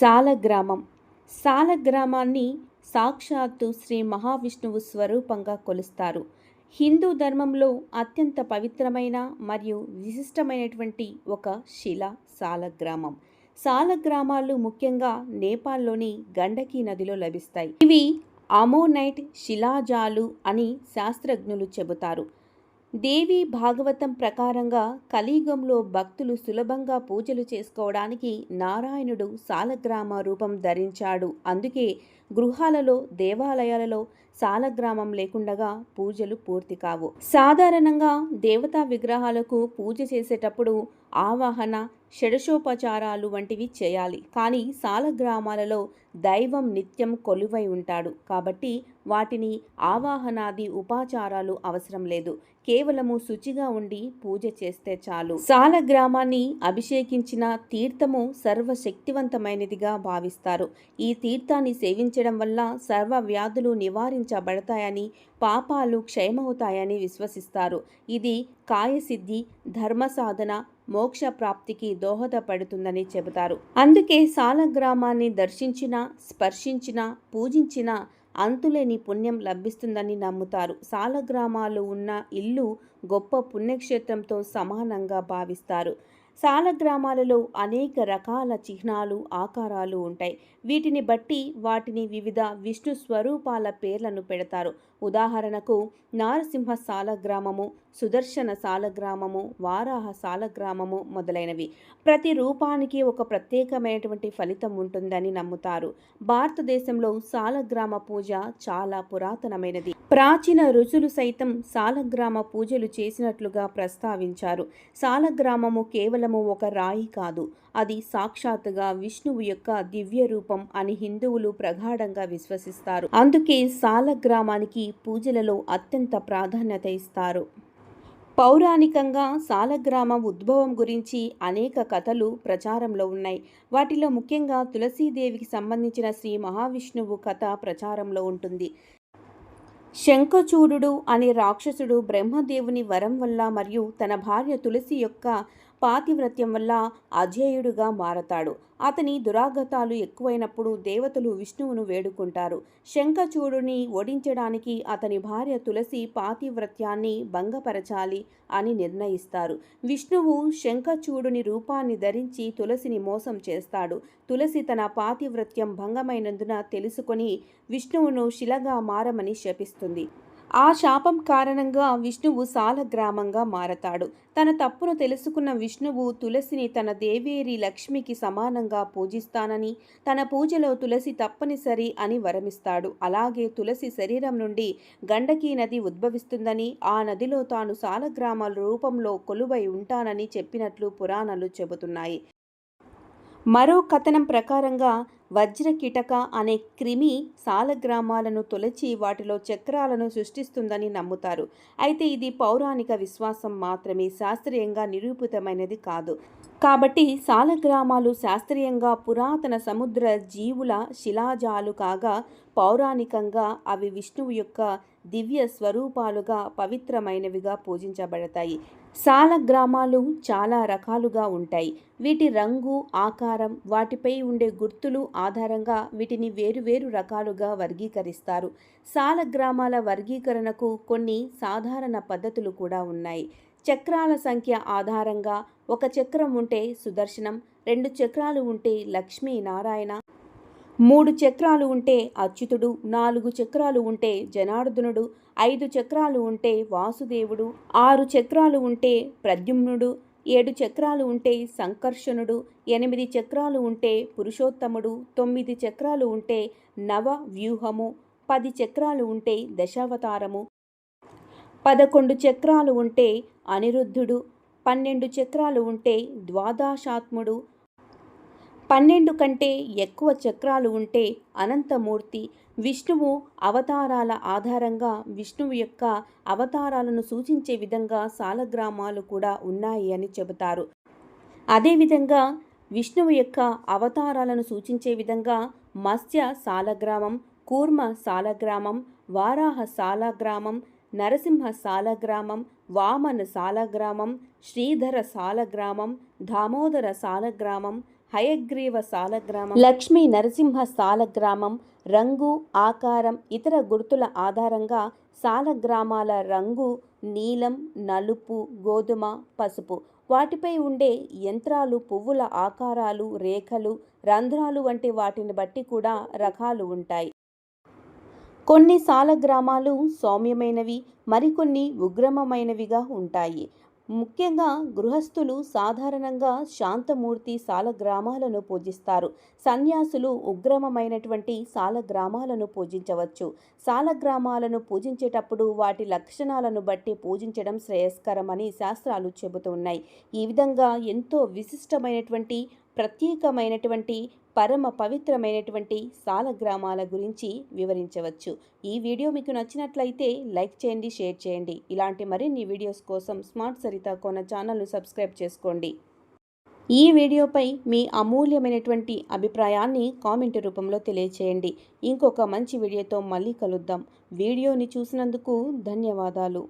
సాలగ్రామం. సాలగ్రామాన్ని సాక్షాత్తు శ్రీ మహావిష్ణువు స్వరూపంగా కొలుస్తారు. హిందూ ధర్మంలో అత్యంత పవిత్రమైన మరియు విశిష్టమైనటువంటి ఒక శిల సాలగ్రామం. సాలగ్రామాలు ముఖ్యంగా నేపాల్లోని గండకీ నదిలో లభిస్తాయి. ఇవి అమోనైట్ శిలాజాలు అని శాస్త్రజ్ఞులు చెబుతారు. దేవి భాగవతం ప్రకారంగా కలియుగంలో భక్తులు సులభంగా పూజలు చేసుకోవడానికి నారాయణుడు సాలగ్రామ రూపం ధరించాడు. అందుకే గృహాలలో దేవాలయాలలో సాలగ్రామం లేకుండగా పూజలు పూర్తి కావు. సాధారణంగా దేవతా విగ్రహాలకు పూజ చేసేటప్పుడు ఆవాహన షడశోపచారాలు వంటివి చేయాలి. కానీ సాలగ్రామాలలో దైవం నిత్యం కొలువై ఉంటాడు. కాబట్టి వాటిని ఆవాహనాది ఉపాచారాలు అవసరం లేదు. కేవలము శుచిగా ఉండి పూజ చేస్తే చాలు. సాలగ్రామాన్ని అభిషేకించిన తీర్థము సర్వశక్తివంతమైనదిగా భావిస్తారు. ఈ తీర్థాన్ని సేవించ సేవించడం వల్ల సర్వ వ్యాధులు నివారించబడతాయని పాపాలు క్షయమవుతాయని విశ్వసిస్తారు. ఇది కాయసిద్ధి ధర్మ సాధన మోక్ష ప్రాప్తికి దోహదపడుతుందని చెబుతారు. అందుకే సాలగ్రామాన్ని దర్శించిన స్పర్శించిన పూజించిన అంతులేని పుణ్యం లభిస్తుందని నమ్ముతారు. సాలగ్రామాలు ఉన్న ఇల్లు గొప్ప పుణ్యక్షేత్రంతో సమానంగా భావిస్తారు. సాలగ్రామాలలో అనేక రకాల చిహ్నాలు ఆకారాలు ఉంటాయి. వీటిని బట్టి వాటిని వివిధ విష్ణు స్వరూపాల పేర్లను పెడతారు. ఉదాహరణకు నారసింహ సాలగ్రామము సుదర్శన సాలగ్రామము వారాహ సాలగ్రామము మొదలైనవి. ప్రతి రూపానికి ఒక ప్రత్యేకమైనటువంటి ఫలితం ఉంటుందని నమ్ముతారు. భారతదేశంలో సాలగ్రామ పూజ చాలా పురాతనమైనది. ప్రాచీన రుచులు సైతం సాలగ్రామ పూజలు చేసినట్లుగా ప్రస్తావించారు. సాలగ్రామము కేవలము ఒక రాయి కాదు. అది సాక్షాత్తుగా విష్ణువు యొక్క దివ్య రూపం అని హిందువులు ప్రగాఢంగా విశ్వసిస్తారు. అందుకే సాలగ్రామానికి పూజలలో అత్యంత ప్రాధాన్యత ఇస్తారు. పౌరాణికంగా సాలగ్రామ ఉద్భవం గురించి అనేక కథలు ప్రచారంలో ఉన్నాయి. వాటిలో ముఖ్యంగా తులసీదేవికి సంబంధించిన శ్రీ మహావిష్ణువు కథ ప్రచారంలో ఉంటుంది. శంఖచూడు అనే రాక్షసుడు బ్రహ్మదేవుని వరం వల్ల మరియు తన భార్య తులసి యొక్క పాతివ్రత్యం వల్ల అజేయుడుగా మారతాడు. అతని దురాగతాలు ఎక్కువైనప్పుడు దేవతలు విష్ణువును వేడుకుంటారు. శంఖచూడుని ఓడించడానికి అతని భార్య తులసి పాతివ్రత్యాన్ని భంగపరచాలి అని నిర్ణయిస్తారు. విష్ణువు శంఖచూడుని రూపాన్ని ధరించి తులసిని మోసం చేస్తాడు. తులసి తన పాతివ్రత్యం భంగమైనందున తెలుసుకొని విష్ణువును శిలగా మారమని శపిస్తుంది. ఆ శాపం కారణంగా విష్ణువు సాలగ్రామంగా మారతాడు. తన తప్పును తెలుసుకున్న విష్ణువు తులసిని తన దేవేరి లక్ష్మికి సమానంగా పూజిస్తానని తన పూజలో తులసి తప్పనిసరి అని వరమిస్తాడు. అలాగే తులసి శరీరం నుండి గండకీ నది ఉద్భవిస్తుందని ఆ నదిలో తాను సాలగ్రామాల రూపంలో కొలువై ఉంటానని చెప్పినట్లు పురాణాలు చెబుతున్నాయి. మరో కథనం ప్రకారంగా వజ్రకిటక అనే క్రిమి సాలగ్రామాలను తొలచి వాటిలో చక్రాలను సృష్టిస్తుందని నమ్ముతారు. అయితే ఇది పౌరాణిక విశ్వాసం మాత్రమే శాస్త్రీయంగా నిరూపితమైనది కాదు. కాబట్టి సాలగ్రామాలు శాస్త్రీయంగా పురాతన సముద్ర జీవుల శిలాజాలు కాగా పౌరాణికంగా అవి విష్ణువు యొక్క దివ్య స్వరూపాలుగా పవిత్రమైనవిగా పూజించబడతాయి. సాలగ్రామాలు చాలా రకాలుగా ఉంటాయి. వీటి రంగు ఆకారం వాటిపై ఉండే గుర్తులు ఆధారంగా వీటిని వేరువేరు రకాలుగా వర్గీకరిస్తారు. సాలగ్రామాల వర్గీకరణకు కొన్ని సాధారణ పద్ధతులు కూడా ఉన్నాయి. చక్రాల సంఖ్య ఆధారంగా ఒక చక్రం ఉంటే సుదర్శనం రెండు చక్రాలు ఉంటే లక్ష్మీ నారాయణ మూడు చక్రాలు ఉంటే అచ్యుతుడు నాలుగు చక్రాలు ఉంటే జనార్దనుడు ఐదు చక్రాలు ఉంటే వాసుదేవుడు ఆరు చక్రాలు ఉంటే ప్రద్యుమ్నుడు ఏడు చక్రాలు ఉంటే సంకర్షణుడు ఎనిమిది చక్రాలు ఉంటే పురుషోత్తముడు తొమ్మిది చక్రాలు ఉంటే నవ వ్యూహము పది చక్రాలు ఉంటే దశావతారము పదకొండు చక్రాలు ఉంటే అనిరుద్ధుడు పన్నెండు చక్రాలు ఉంటే ద్వాదాశాత్ముడు పన్నెండు కంటే ఎక్కువ చక్రాలు ఉంటే అనంతమూర్తి విష్ణువు అవతారాల ఆధారంగా విష్ణువు యొక్క అవతారాలను సూచించే విధంగా సాలగ్రామాలు కూడా ఉన్నాయి అని చెబుతారు. అదేవిధంగా విష్ణువు యొక్క అవతారాలను సూచించే విధంగా మత్స్య సాలగ్రామం కూర్మ సాలగ్రామం వారాహ సాలగ్రామం నరసింహ సాలగ్రామం వామన సాలగ్రామం శ్రీధర సాలగ్రామం దామోదర సాలగ్రామం హయగ్రీవ సాలగ్రామం లక్ష్మీ నరసింహ సాలగ్రామం రంగు ఆకారం ఇతర గుర్తుల ఆధారంగా సాలగ్రామాల రంగు నీలం నలుపు గోధుమ పసుపు. వాటిపై ఉండే యంత్రాలు పువ్వుల ఆకారాలు రేఖలు రంధ్రాలు వంటి వాటిని బట్టి కూడా రకాలు ఉంటాయి. కొన్ని సాలగ్రామాలు సౌమ్యమైనవి మరికొన్ని ఉగ్రమమైనవిగా ఉంటాయి. ముఖ్యంగా గృహస్థులు సాధారణంగా శాంతమూర్తి సాలగ్రామాలను పూజిస్తారు. సన్యాసులు ఉగ్రమమైనటువంటి సాలగ్రామాలను పూజించవచ్చు. సాలగ్రామాలను పూజించేటప్పుడు వాటి లక్షణాలను బట్టి పూజించడం శ్రేయస్కరమని శాస్త్రాలు చెబుతున్నాయి ఈ విధంగా ఎంతో విశిష్టమైనటువంటి ప్రత్యేకమైనటువంటి పరమ పవిత్రమైనటువంటి సాలగ్రామాల గురించి వివరించవచ్చు. ఈ వీడియో మీకు నచ్చినట్లయితే లైక్ చేయండి షేర్ చేయండి. ఇలాంటి మరిన్ని వీడియోస్ కోసం స్మార్ట్ సరిత కోన ఛానల్ను సబ్స్క్రైబ్ చేసుకోండి. ఈ వీడియోపై మీ అమూల్యమైనటువంటి అభిప్రాయాన్ని కామెంట్ రూపంలో తెలియచేయండి. ఇంకొక మంచి వీడియోతో మళ్ళీ కలుద్దాం. వీడియోని చూసినందుకు ధన్యవాదాలు.